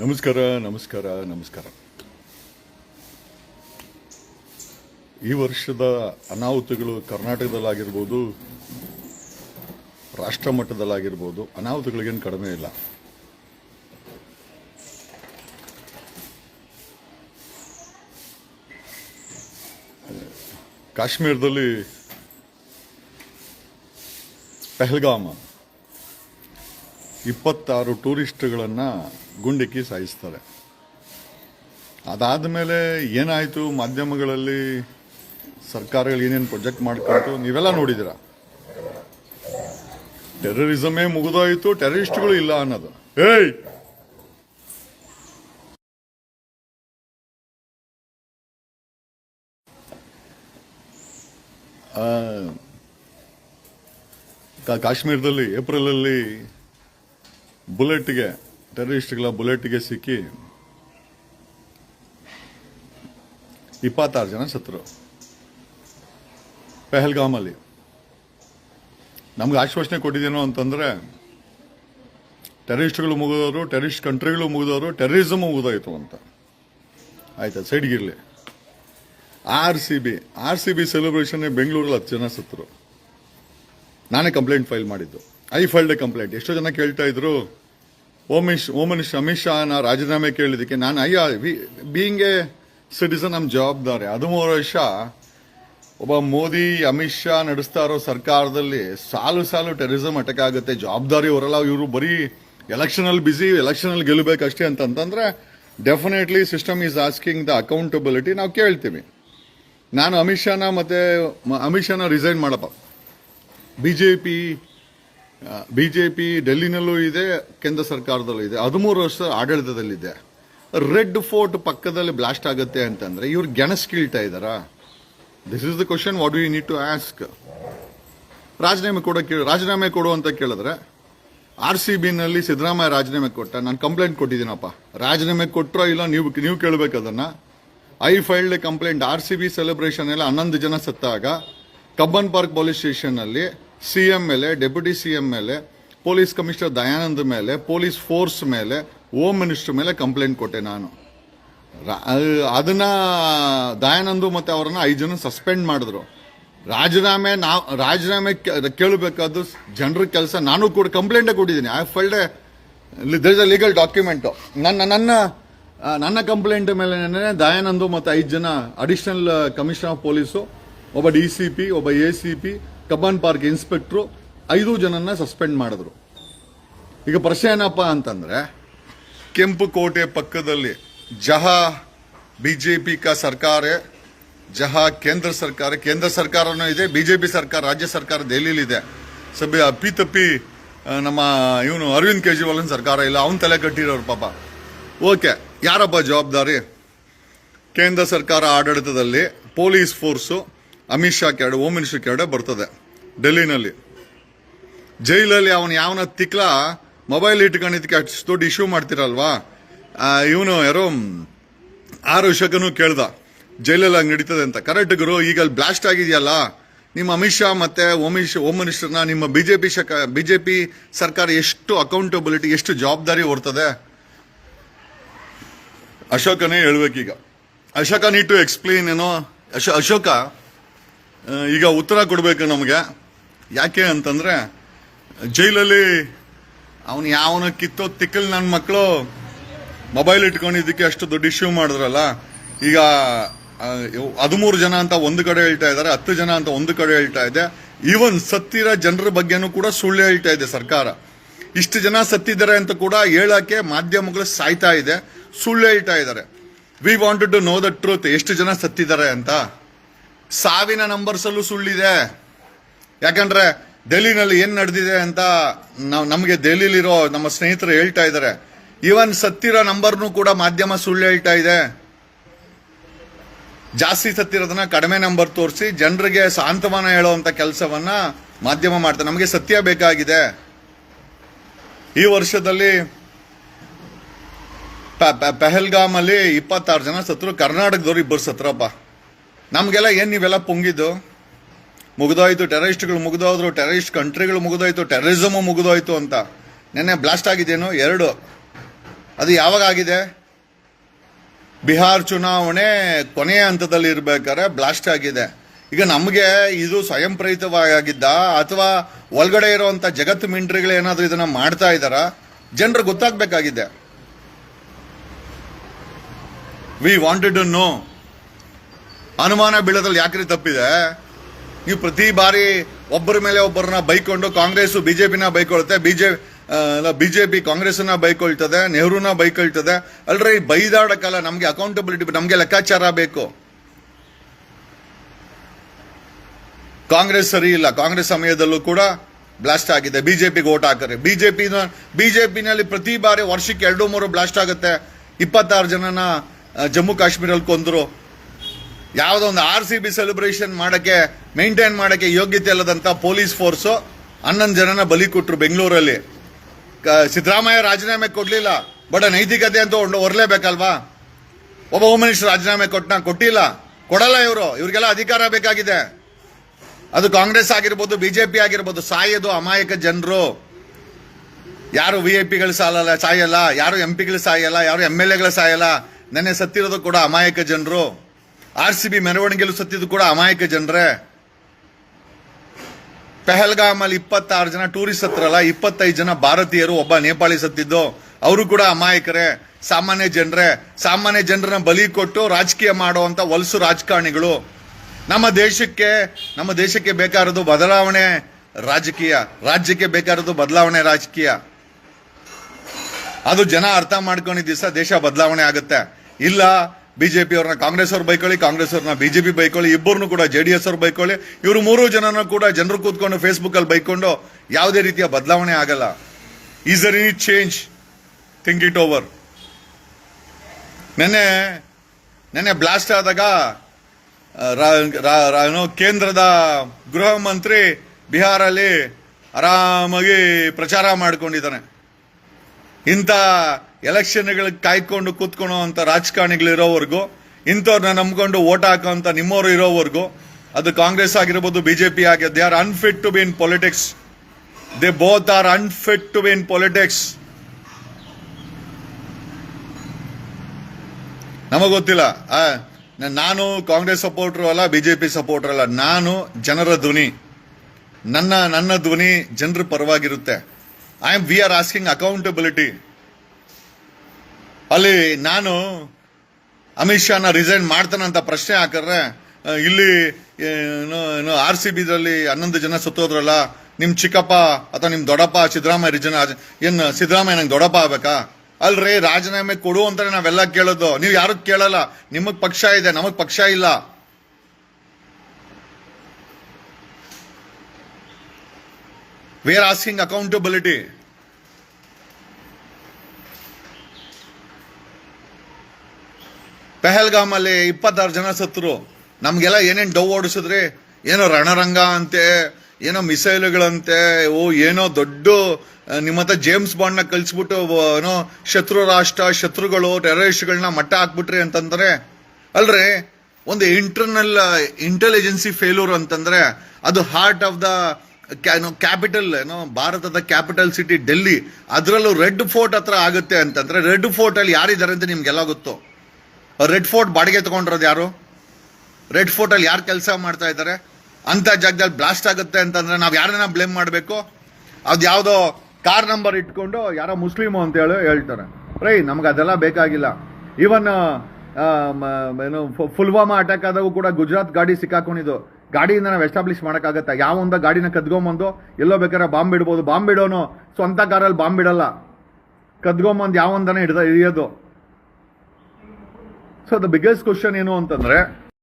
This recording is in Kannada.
ನಮಸ್ಕಾರ ನಮಸ್ಕಾರ ನಮಸ್ಕಾರ. ಈ ವರ್ಷದ ಅನಾಹುತಗಳು ಕರ್ನಾಟಕದಲ್ಲಾಗಿರ್ಬೋದು ರಾಷ್ಟ್ರ ಮಟ್ಟದಲ್ಲಾಗಿರ್ಬೋದು ಅನಾಹುತಗಳಿಗೇನು ಕಡಿಮೆ ಇಲ್ಲ. ಕಾಶ್ಮೀರದಲ್ಲಿ ಪೆಹಲ್ಗಾಮ. ಇಪ್ಪತ್ತಾರು ಟೂರಿಸ್ಟ್ಗಳನ್ನು ಗುಂಡಿಕ್ಕಿ ಸಾಯಿಸ್ತಾರೆ. ಅದಾದ ಮೇಲೆ ಏನಾಯಿತು? ಮಾಧ್ಯಮಗಳಲ್ಲಿ ಸರ್ಕಾರಗಳು ಏನೇನು ಪ್ರೊಜೆಕ್ಟ್ ಮಾಡ್ಕೊಂಡು ನೀವೆಲ್ಲ ನೋಡಿದಿರ ಟೆರರಿಸಮೇ ಮುಗಿದೋಯ್ತು, ಟೆರರಿಸ್ಟ್ಗಳು ಇಲ್ಲ ಅನ್ನೋದು. ಏಯ್! ಕಾಶ್ಮೀರದಲ್ಲಿ, ಏಪ್ರಿಲಲ್ಲಿ ಬುಲೆಟ್ಗೆ, ಟೆರರಿಸ್ಟ್ಗಳ ಬುಲೆಟ್ಗೆ ಸಿಕ್ಕಿ ಇಪ್ಪತ್ತಾರು ಜನ ಸತ್ತರು ಪೆಹಲ್ಗಾಮಲ್ಲಿ. ನಮ್ಗೆ ಆಶ್ವಾಸನೆ ಕೊಟ್ಟಿದ್ದೇನೋ ಅಂತಂದರೆ, ಟೆರರಿಸ್ಟ್ಗಳು ಮುಗಿದವರು ಟೆರರಿಸ್ಟ್ ಕಂಟ್ರಿಗಳು ಮುಗಿದವರು ಟೆರರಿಸಮ್ ಮುಗಿದೋಯ್ತು ಅಂತ. ಆಯ್ತಾ, ಸೈಡ್ಗಿರಲಿ. R C B, R C B ಸೆಲೆಬ್ರೇಷನ್ನೇ ಬೆಂಗಳೂರಲ್ಲಿ ಹತ್ತು ಜನ ಸತ್ತರು ನಾನೇ ಕಂಪ್ಲೇಂಟ್ ಫೈಲ್ ಮಾಡಿದ್ದು. ಐ ಫೈಲ್ಡ್ ಕಂಪ್ಲೇಂಟ್ ಎಷ್ಟೋ ಜನ ಕೇಳ್ತಾ ಇದ್ರು ಓಮ್ ಇಶ್ ಅಮಿತ್ ಶಾ ಅಮಿತ್ ರಾಜೀನಾಮೆ ಕೇಳಿದಕ್ಕೆ ನಾನು ಅಯ್ಯ ಬೀಯಿಂಗ್ ಎ ಸಿಟಿಸನ್ ನಮ್ಮ ಜವಾಬ್ದಾರಿ. ಹದಿಮೂರು ವರ್ಷ ಒಬ್ಬ ಮೋದಿ ಅಮಿತ್ ಶಾ ನಡೆಸ್ತಾ ಇರೋ ಸರ್ಕಾರದಲ್ಲಿ ಸಾಲು ಸಾಲು ಟೆರರಿಸಮ್ ಅಟ್ಯಾಕ್ ಆಗುತ್ತೆ. ಜವಾಬ್ದಾರಿ ಅವರೆಲ್ಲ ಇವರು ಬರೀ ಎಲೆಕ್ಷನ್ ಅಲ್ಲಿ ಬಿಸಿ ಎಲೆಕ್ಷನ್ ಅಲ್ಲಿ ಗೆಲ್ಲಬೇಕಷ್ಟೇ ಅಂತಂತಂದರೆ definitely system is asking the accountability ನಾವು ಕೇಳ್ತೀವಿ. ನಾನು ಅಮಿತ್ ಶಾನ ಮತ್ತೆ ಅಮಿತ್ ಶಾನ ರಿಸೈನ್ ಮಾಡಪ್ಪ. ಬಿಜೆಪಿ ಬಿಜೆಪಿ ಡೆಲ್ಲಿನಲ್ಲೂ ಇದೆ, ಕೇಂದ್ರ ಸರ್ಕಾರದಲ್ಲೂ ಇದೆ. ಹದಿಮೂರು ವರ್ಷ ಆಡಳಿತದಲ್ಲಿದೆ. ರೆಡ್ ಫೋರ್ಟ್ ಪಕ್ಕದಲ್ಲಿ ಬ್ಲಾಸ್ಟ್ ಆಗುತ್ತೆ ಅಂತಂದ್ರೆ ಇವ್ರು ಗೆಣಸ್ ಕೀಳ್ತಾ ಇದ್ದಾರಾ? This is the question what you need to ask ರಾಜೀನಾಮೆ ಕೊಡೋ ಕೇಳಿ, ರಾಜೀನಾಮೆ ಕೊಡು ಅಂತ ಕೇಳಿದ್ರೆ, ಆರ್ ಸಿ ಬಿನಲ್ಲಿ ಸಿದ್ದರಾಮಯ್ಯ ರಾಜೀನಾಮೆ ಕೊಟ್ಟ, ನಾನು ಕಂಪ್ಲೇಂಟ್ ಕೊಟ್ಟಿದ್ದೀನಪ್ಪ. ರಾಜೀನಾಮೆ ಕೊಟ್ಟರೋ ಇಲ್ಲ ನೀವು ನೀವು ಕೇಳಬೇಕು ಅದನ್ನು. I filed complaint R C B celebration ಎಲ್ಲ ಹನ್ನೊಂದು ಜನ ಸತ್ತಾಗ, ಕಬ್ಬನ್ ಪಾರ್ಕ್ ಪೊಲೀಸ್ ಸ್ಟೇಷನ್ ಅಲ್ಲಿ ಸಿಎಂ ಮೇಲೆ, ಡೆಪ್ಯೂಟಿ ಸಿಎಂ ಮೇಲೆ, ಪೊಲೀಸ್ ಕಮಿಷನರ್ ದಯಾನಂದ್ ಮೇಲೆ, ಪೊಲೀಸ್ ಫೋರ್ಸ್ ಮೇಲೆ, ಹೋಮ್ ಮಿನಿಸ್ಟರ್ ಮೇಲೆ ಕಂಪ್ಲೇಂಟ್ ಕೊಟ್ಟೆ ನಾನು. ಅದನ್ನ ದಯಾನಂದು ಮತ್ತೆ ಅವರನ್ನ ಐದು ಜನ ಸಸ್ಪೆಂಡ್ ಮಾಡಿದ್ರು. ರಾಜೀನಾಮೆ ನಾವು, ರಾಜೀನಾಮೆ ಕೇಳಬೇಕಾದ್ದು ಜನರ ಕೆಲಸ ನಾನು ಕೂಡ ಕಂಪ್ಲೇಂಟೇ ಕೊಟ್ಟಿದ್ದೀನಿ. I filed there a legal document ನನ್ನ ನನ್ನ ನನ್ನ ಕಂಪ್ಲೇಂಟ್ ಮೇಲೆ ದಯಾನಂದು ಮತ್ತು ಐದು ಜನ ಅಡಿಷನಲ್ ಕಮಿಷನರ್ ಆಫ್ ಪೊಲೀಸು ಒಬ್ಬ ಡಿ ಸಿ ಪಿ ಒಬ್ಬ A C P Cubbon Park inspector ಐದು ಜನನ್ನ ಸಸ್ಪೆಂಡ್ ಮಾಡಿದ್ರು. ಈಗ ಪ್ರಶ್ನೆ ಏನಪ್ಪ ಅಂತಂದ್ರೆ, ಕೆಂಪು ಕೋಟೆ ಪಕ್ಕದಲ್ಲಿ ಜಹಾ ಬಿಜೆಪಿ ಕ ಸರ್ಕಾರ, ಜಹಾ ಕೇಂದ್ರ ಸರ್ಕಾರ, ಕೇಂದ್ರ ಸರ್ಕಾರನೂ ಇದೆ, ಬಿಜೆಪಿ ಸರ್ಕಾರ, ರಾಜ್ಯ ಸರ್ಕಾರ ದೆಹಲಿಲಿದೆ ಸಭೆ ಅಪ್ಪಿ ತಪ್ಪಿ ನಮ್ಮ ಇವನು ಅರವಿಂದ್ ಕೇಜ್ರಿವಾಲ್ ಸರ್ಕಾರ ಇಲ್ಲ, ಅವನ ತಲೆ ಕಟ್ಟಿರೋರು ಪಾಪ. ಓಕೆ, ಯಾರಪ್ಪ ಜವಾಬ್ದಾರಿ? ಕೇಂದ್ರ ಸರ್ಕಾರ ಆಡಳಿತದಲ್ಲಿ ಪೊಲೀಸ್ ಫೋರ್ಸು ಅಮಿತ್ ಶಾ ಕೆರಡೆ ಹೋಮ್ ಮಿನಿಸ್ಟರ್ ಕೆರಡೆ ಬರ್ತದೆ, ಡೆಲ್ಲಿನಲ್ಲಿ. ಜೈಲಲ್ಲಿ ಅವನು ಯಾವನ ತಿಕ್ಲ ಮೊಬೈಲ್ ಇಟ್ಕೊಂಡಿದ್ದಕ್ಕೆ ಅಷ್ಟು ದೊಡ್ಡ ಇಶ್ಯೂ ಮಾಡ್ತಿರಲ್ವಾ? ಇವನು ಯಾರೋ ಆರು ವಿಷಕನೂ ಕೇಳ್ದ ಜೈಲಲ್ಲಿ ಹಂಗೆ ನಡೀತದೆ ಅಂತ. ಕರೆಕ್ಟ್ ಗುರು ಈಗ ಅಲ್ಲಿ ಬ್ಲಾಸ್ಟ್ ಆಗಿದೆಯಲ್ಲ? ನಿಮ್ಮ ಅಮಿತ್ ಶಾ ಮತ್ತೆ ಹೋಮಿಶ್ ಹೋಮ್ ಮಿನಿಸ್ಟರ್ನ ನಿಮ್ಮ ಬಿಜೆಪಿ ಶಕ ಬಿಜೆಪಿ ಸರ್ಕಾರ ಎಷ್ಟು ಅಕೌಂಟಬಿಲಿಟಿ ಎಷ್ಟು ಜವಾಬ್ದಾರಿ ಹೊರ್ತದೆ ಅಶೋಕನೇ ಹೇಳ್ಬೇಕೀಗ. ಅಶೋಕ ನೀಟ್ ಟು ಎಕ್ಸ್ಪ್ಲೇನ್ ಏನೋ? ಅಶೋ, ಅಶೋಕ ಈಗ ಉತ್ತರ ಕೊಡಬೇಕು ನಮಗೆ. ಯಾಕೆ ಅಂತಂದ್ರೆ, ಜೈಲಲ್ಲಿ ಅವನು ಯಾವನ ಕಿತ್ತೋ ತಿಕ್ಕಲ್ ನನ್ನ ಮಕ್ಕಳು ಮೊಬೈಲ್ ಇಟ್ಕೊಂಡಿದ್ದಕ್ಕೆ ಅಷ್ಟು ದೊಡ್ಡ ಇಶ್ಯೂ ಮಾಡಿದ್ರಲ್ಲ, ಈಗ ಹದಿಮೂರು ಜನ ಅಂತ ಒಂದು ಕಡೆ ಹೇಳ್ತಾ ಇದ್ದಾರೆ, ಹತ್ತು ಜನ ಅಂತ ಒಂದು ಕಡೆ ಹೇಳ್ತಾ ಇದೆ. ಈವನ್ ಸತ್ತಿರೋ ಜನರ ಬಗ್ಗೆನೂ ಕೂಡ ಸುಳ್ಳು ಹೇಳ್ತಾ ಇದೆ ಸರ್ಕಾರ. ಇಷ್ಟು ಜನ ಸತ್ತಿದ್ದಾರೆ ಅಂತ ಕೂಡ ಹೇಳೋಕ್ಕೆ ಮಾಧ್ಯಮಗಳು ಸಾಯ್ತಾ ಇದೆ, ಸುಳ್ಳು ಹೇಳ್ತಾ ಇದ್ದಾರೆ. We wanted to know the truth ಎಷ್ಟು ಜನ ಸತ್ತಿದ್ದಾರೆ ಅಂತ. ಸಾವಿನ ನಂಬರ್ಸಲ್ಲೂ ಸುಳ್ಳಿದೆ. ಯಾಕಂದ್ರೆ ಡೆಲ್ಲಿನಲ್ಲಿ ಏನು ನಡೆದಿದೆ ಅಂತ ನಾವು ನಮಗೆ ಡೆಲ್ಲಿಲಿರೋ ನಮ್ಮ ಸ್ನೇಹಿತರು ಹೇಳ್ತಾ ಇದ್ದಾರೆ ಈವನ್ ಸತ್ತಿರೋ ನಂಬರ್ನು ಕೂಡ ಮಾಧ್ಯಮ ಸುಳ್ಳು ಹೇಳ್ತಾ ಇದೆ. ಜಾಸ್ತಿ ಸತ್ತಿರೋದನ್ನ ಕಡಿಮೆ ನಂಬರ್ ತೋರಿಸಿ ಜನರಿಗೆ ಸಾಂತ್ವನ ಹೇಳುವಂತ ಕೆಲಸವನ್ನ ಮಾಧ್ಯಮ ಮಾಡ್ತಾರೆ ನಮಗೆ ಸತ್ಯ ಬೇಕಾಗಿದೆ. ಈ ವರ್ಷದಲ್ಲಿ ಪೆಹಲ್ಗಾಮಲ್ಲಿ ಇಪ್ಪತ್ತಾರು ಜನ ಸತ್ರು ಕರ್ನಾಟಕದವ್ರು ಇಬ್ಬರು ಸತ್ರಪ್ಪ ನಮಗೆಲ್ಲ ಏನು ನೀವೆಲ್ಲ ಪುಂಗಿದ್ದು? ಮುಗಿದೋಯ್ತು, ಟೆರರಿಸ್ಟ್ಗಳು ಮುಗಿದೋದ್ರು, ಟೆರರಿಸ್ಟ್ ಕಂಟ್ರಿಗಳು ಮುಗಿದೋಯ್ತು, ಟೆರರಿಸಮ್ ಮುಗಿದೋಯ್ತು ಅಂತ. ನೆನ್ನೆ ಬ್ಲಾಸ್ಟ್ ಆಗಿದ್ದೇನು? ಎರಡು. ಅದು ಯಾವಾಗ ಆಗಿದೆ? ಬಿಹಾರ್ ಚುನಾವಣೆ ಕೊನೆಯ ಹಂತದಲ್ಲಿ ಇರಬೇಕಾದ್ರೆ ಬ್ಲಾಸ್ಟ್ ಆಗಿದೆ. ಈಗ ನಮಗೆ ಇದು ಸ್ವಯಂ ಪ್ರೇರಿತವಾಗಿದ್ದ ಅಥವಾ ಒಳಗಡೆ ಇರುವಂಥ ಜಗತ್ತು ಮಿಂಟ್ರಿಗಳು ಏನಾದರೂ ಇದನ್ನು ಮಾಡ್ತಾ ಇದ್ದಾರಾ? ಜನರು ಗೊತ್ತಾಗಬೇಕಾಗಿದೆ. ವಿ ವಾಂಟೆಡ್ ಟು ನೋ ಅನುಮಾನ ಬೀಳೋದ್ರಲ್ಲಿ ಯಾಕ್ರಿ ತಪ್ಪಿದೆ? ನೀವು ಪ್ರತಿ ಬಾರಿ ಒಬ್ಬರ ಮೇಲೆ ಒಬ್ಬರನ್ನ ಬೈಕೊಂಡು ಕಾಂಗ್ರೆಸ್, ಬಿಜೆಪಿನ ಬೈಕೊಳುತ್ತೆ ಬಿಜೆ ಬಿಜೆಪಿ ಕಾಂಗ್ರೆಸ್ನ ಬೈಕೊಳ್ತದೆ, ನೆಹರೂನ ಬೈಕೊಳ್ತದೆ. ಅಲ್ರಿ, ಬೈದಾಡಕ್ಕಲ್ಲ ನಮಗೆ ಅಕೌಂಟಬಿಲಿಟಿ ನಮಗೆ ಲೆಕ್ಕಾಚಾರ ಬೇಕು. ಕಾಂಗ್ರೆಸ್ ಸರಿ ಇಲ್ಲ. ಕಾಂಗ್ರೆಸ್ ಸಮಯದಲ್ಲೂ ಕೂಡ ಬ್ಲಾಸ್ಟ್ ಆಗಿದೆ. ಬಿಜೆಪಿಗೆ ಓಟ್ ಹಾಕರೆ ಬಿಜೆಪಿ ಪಿನಲ್ಲಿ ಪ್ರತಿ ಬಾರಿ ವರ್ಷಕ್ಕೆ ಎರಡು ಮೂರು ಬ್ಲಾಸ್ಟ್ ಆಗುತ್ತೆ. ಇಪ್ಪತ್ತಾರು ಜನನ ಜಮ್ಮು ಕಾಶ್ಮೀರಲ್ಲಿ ಕೊಂದ್ರು. ಯಾವುದೋ ಒಂದು ಆರ್ ಸಿ ಬಿ ಸೆಲೆಬ್ರೇಷನ್ ಮಾಡಕ್ಕೆ ಮೇಂಟೈನ್ ಮಾಡಕ್ಕೆ ಯೋಗ್ಯತೆ ಇಲ್ಲದಂತ ಪೊಲೀಸ್ ಫೋರ್ಸು ಹನ್ನೊಂದು ಜನನ ಬಲಿ ಕೊಟ್ಟರು ಬೆಂಗಳೂರಲ್ಲಿ. ಸಿದ್ದರಾಮಯ್ಯ ರಾಜೀನಾಮೆ ಕೊಡಲಿಲ್ಲ. ಬಟ್ ನೈತಿಕತೆ ಅಂತ ಒಂದು ಹೊರಲೇಬೇಕಲ್ವಾ ಒಬ್ಬ ಹೋಮ್ ಮಿನಿಸ್ಟರ್ ರಾಜೀನಾಮೆ ಕೊಟ್ಟ ಕೊಟ್ಟಿಲ್ಲ. ಕೊಡಲ್ಲ ಇವರು. ಇವ್ರಿಗೆಲ್ಲ ಅಧಿಕಾರ ಬೇಕಾಗಿದೆ. ಅದು ಕಾಂಗ್ರೆಸ್ ಆಗಿರ್ಬೋದು ಬಿ ಜೆ ಪಿ ಆಗಿರ್ಬೋದು, ಸಾಯೋದು ಅಮಾಯಕ ಜನರು. ಯಾರು ವಿ ಐ ಪಿಗಳು ಸಾಲಲ್ಲ, ಸಾಯಲ್ಲ, ಯಾರು ಎಂ ಪಿಗಳು ಸಾಯಲ್ಲ, ಯಾರು ಎಂ ಎಲ್ ಎಗಳು ಸಾಯಲ್ಲ, ನೆನ್ನೆ ಸತ್ತಿರೋದು ಕೂಡ ಅಮಾಯಕ ಜನರು. ಆರ್ ಸಿ ಬಿ ಮೆರವಣಿಗೆಯಲ್ಲೂ ಸತ್ತಿದ್ದು ಕೂಡ ಅಮಾಯಕ ಜನರೇ. ಪೆಹಲ್ಗಾಮಲ್ಲಿ ಇಪ್ಪತ್ತಾರು ಜನ ಟೂರಿಸ್ಟ್ ಹತ್ರಲ್ಲ ಇಪ್ಪತ್ತೈದು ಜನ ಭಾರತೀಯರು ಒಬ್ಬ ನೇಪಾಳಿ ಸತ್ತಿದ್ದು. ಅವರು ಕೂಡ ಅಮಾಯಕರೇ, ಸಾಮಾನ್ಯ ಜನರೇ. ಸಾಮಾನ್ಯ ಜನರನ್ನ ಬಲಿ ಕೊಟ್ಟು ರಾಜಕೀಯ ಮಾಡುವಂತ ವಲಸು ರಾಜಕಾರಣಿಗಳು. ನಮ್ಮ ದೇಶಕ್ಕೆ ನಮ್ಮ ದೇಶಕ್ಕೆ ಬೇಕಾಗಿರೋದು ಬದಲಾವಣೆ ರಾಜಕೀಯ, ರಾಜ್ಯಕ್ಕೆ ಬೇಕಾಗಿರೋದು ಬದಲಾವಣೆ ರಾಜಕೀಯ. ಅದು ಜನ ಅರ್ಥ ಮಾಡ್ಕೊಂಡಿದ್ದ ದೇಶ ಬದಲಾವಣೆ ಆಗುತ್ತೆ. ಇಲ್ಲ ಬಿಜೆಪಿ ಅವ್ರನ್ನ ಕಾಂಗ್ರೆಸ್ ಅವ್ರು ಬೈಕೊಳ್ಳಿ, ಕಾಂಗ್ರೆಸ್ ಅವ್ರನ್ನ ಬಿಜೆಪಿ ಬೈಕೊಳ್ಳಿ ಇಬ್ಬರನ್ನು ಕೂಡ ಜೆ ಡಿ ಎಸ್ ಅವ್ರು ಬೈಕೊಳ್ಳಿ. ಇವರು ಮೂರು ಜನನ ಕೂಡ ಜನರು ಕೂತ್ಕೊಂಡು ಫೇಸ್ಬುಕ್ ಅಲ್ಲಿ ಬೈಕೊಂಡು ಯಾವುದೇ ರೀತಿಯ ಬದಲಾವಣೆ ಆಗಲ್ಲ. Is are any change think it over ನೆನ್ನೆ ನೆನ್ನೆ ಬ್ಲಾಸ್ಟ್ ಆದಾಗ ಕೇಂದ್ರದ ಗೃಹ ಮಂತ್ರಿ ಬಿಹಾರಲ್ಲಿ ಆರಾಮಾಗಿ ಪ್ರಚಾರ ಮಾಡಿಕೊಂಡಿದ್ದಾನೆ. ಇಂಥ ಎಲೆಕ್ಷನ್ಗಳಿಗೆ ಕಾಯ್ಕೊಂಡು ಕೂತ್ಕೊಳ್ಳೋ ಅಂತ ರಾಜಕಾರಣಿಗಳು ಇರೋವರೆಗೂ ಇಂಥವ್ರನ್ನ ನಂಬ್ಕೊಂಡು ಓಟ್ ಹಾಕೋಂತ ನಿಮ್ಮವರು ಇರೋವರೆಗೂ, ಅದು ಕಾಂಗ್ರೆಸ್ ಆಗಿರ್ಬೋದು, ಬಿಜೆಪಿ ಆಗಿ they are unfit to be in politics they both are unfit to be in politics ನಮಗೆ ಗೊತ್ತಿಲ್ಲ. ನಾನು ಕಾಂಗ್ರೆಸ್ ಸಪೋರ್ಟರ್ ಅಲ್ಲ, ಬಿಜೆಪಿ ಸಪೋರ್ಟರ್ ಅಲ್ಲ, ನಾನು ಜನರ ಧ್ವನಿ. ನನ್ನ ನನ್ನ ಧ್ವನಿ ಜನರ ಪರವಾಗಿರುತ್ತೆ. I am we are asking accountability ಅಲ್ಲಿ ನಾನು ಅಮಿತ್ ಶಾನ ರಿಸೈನ್ ಮಾಡ್ತಾನಂತ ಪ್ರಶ್ನೆ ಹಾಕಿದ್ರೆ ಇಲ್ಲಿ ಏನು ಆರ್ ಸಿ ಬಿದಲ್ಲಿ ಹನ್ನೊಂದು ಜನ ಸುತ್ತೋದ್ರಲ್ಲ ನಿಮ್ಮ ಚಿಕ್ಕಪ್ಪ ಅಥವಾ ನಿಮ್ಮ ದೊಡ್ಡಪ್ಪ ಸಿದ್ದರಾಮಯ್ಯ ರಿಜನ ಏನು, ಸಿದ್ದರಾಮಯ್ಯ ನಂಗೆ ದೊಡ್ಡಪ್ಪ ಆಗ್ಬೇಕಾ? ಅಲ್ರಿ, ರಾಜೀನಾಮೆ ಕೊಡು ಅಂತಾನೆ ನಾವೆಲ್ಲ ಕೇಳೋದು. ನೀವು ಯಾರು ಕೇಳಲ್ಲ. ನಿಮಗೆ ಪಕ್ಷ ಇದೆ, ನಮಗೆ ಪಕ್ಷ ಇಲ್ಲ. ವೇರ್ ಆಸ್ಕಿಂಗ್ ಅಕೌಂಟಬಿಲಿಟಿ ಪೆಹಲ್ಗಾಮಲ್ಲಿ ಇಪ್ಪತ್ತಾರು ಜನ ಸತ್ರು ನಮಗೆಲ್ಲ ಏನೇನು ಡೌ ಓಡಿಸಿದ್ರಿ? ಏನೋ ರಣರಂಗ ಅಂತೆ, ಏನೋ ಮಿಸೈಲುಗಳಂತೆ, ಓ, ಏನೋ ದೊಡ್ಡ ನಿಮ್ಮ ಹತ್ರ ಜೇಮ್ಸ್ ಬಾಂಡ್ನ ಕಳಿಸ್ಬಿಟ್ಟು ಏನೋ ಶತ್ರು ರಾಷ್ಟ್ರ, ಶತ್ರುಗಳು ಟೆರರಿಸ್ಟ್ಗಳನ್ನ ಮಟ್ಟ ಹಾಕ್ಬಿಟ್ರಿ ಅಂತಂದ್ರೆ, ಅಲ್ರಿ, ಒಂದು ಇಂಟರ್ನಲ್ ಇಂಟೆಲಿಜೆನ್ಸಿ ಫೇಲ್ಯೂರ್ ಅಂತಂದ್ರೆ, ಅದು ಹಾರ್ಟ್ ಆಫ್ ದ ಕ್ಯಾಪಿಟಲ್ ಏನೋ ಭಾರತದ ಕ್ಯಾಪಿಟಲ್ ಸಿಟಿ ಡೆಲ್ಲಿ ಅದರಲ್ಲೂ ರೆಡ್ ಫೋರ್ಟ್ ಹತ್ರ ಆಗುತ್ತೆ ಅಂತಂದ್ರೆ ರೆಡ್ ಫೋರ್ಟ್ ಅಲ್ಲಿ ಯಾರಿದ್ದಾರೆ ಅಂತ ನಿಮ್ಗೆಲ್ಲ ಗೊತ್ತು. ರೆಡ್ ಫೋರ್ಟ್ ಬಾಡಿಗೆ ತಗೊಂಡಿರೋದು ಯಾರು? ರೆಡ್ ಫೋರ್ಟ್ ಅಲ್ಲಿ ಯಾರು ಕೆಲಸ ಮಾಡ್ತಾ ಇದ್ದಾರೆ? ಅಂತ ಜಾಗದಲ್ಲಿ ಬ್ಲಾಸ್ಟ್ ಆಗುತ್ತೆ ಅಂತಂದ್ರೆ ನಾವು ಯಾರನ್ನ ಬ್ಲೇಮ್ ಮಾಡಬೇಕು? ಅದು ಯಾವುದೋ ಕಾರ್ ನಂಬರ್ ಇಟ್ಕೊಂಡು ಯಾರೋ ಮುಸ್ಲಿಮು ಅಂತ ಹೇಳಿ ಹೇಳ್ತಾರೆ. ರೈ, ನಮ್ಗೆ ಅದೆಲ್ಲ ಬೇಕಾಗಿಲ್ಲ. ಈವನ್ ಏನು ಫುಲ್ವಾಮಾ ಅಟ್ಯಾಕ್ ಆದಾಗೂ ಕೂಡ ಗುಜರಾತ್ ಗಾಡಿ ಸಿಕ್ಕಾಕೊಂಡಿದ್ದು. ಗಾಡಿಯಿಂದ ನಾವು ಎಸ್ಟಾಬ್ಲಿಷ್ ಯಾವ ಒಂದ ಗಾಡಿನ ಕದ್ಕೊಂಬಂದು ಎಲ್ಲೋ ಬೇಕಾದ್ರೆ ಬಾಂಬ್ ಇಡ್ಬೋದು. ಬಾಂಬ್ ಇಡೋನು ಸ್ವಂತ ಕಾರಲ್ಲಿ ಬಾಂಬ್ ಇಡಲ್ಲ. ಕದ್ಕೊಂಬಂದು ಯಾವೊಂದನ ಹಿಡ್ದ ಹಿಡಿಯೋದು. ಸೊ ದ ಬಿಗ್ಗೆಸ್ಟ್ ಕ್ವಶನ್ ಏನು ಅಂತಂದ್ರೆ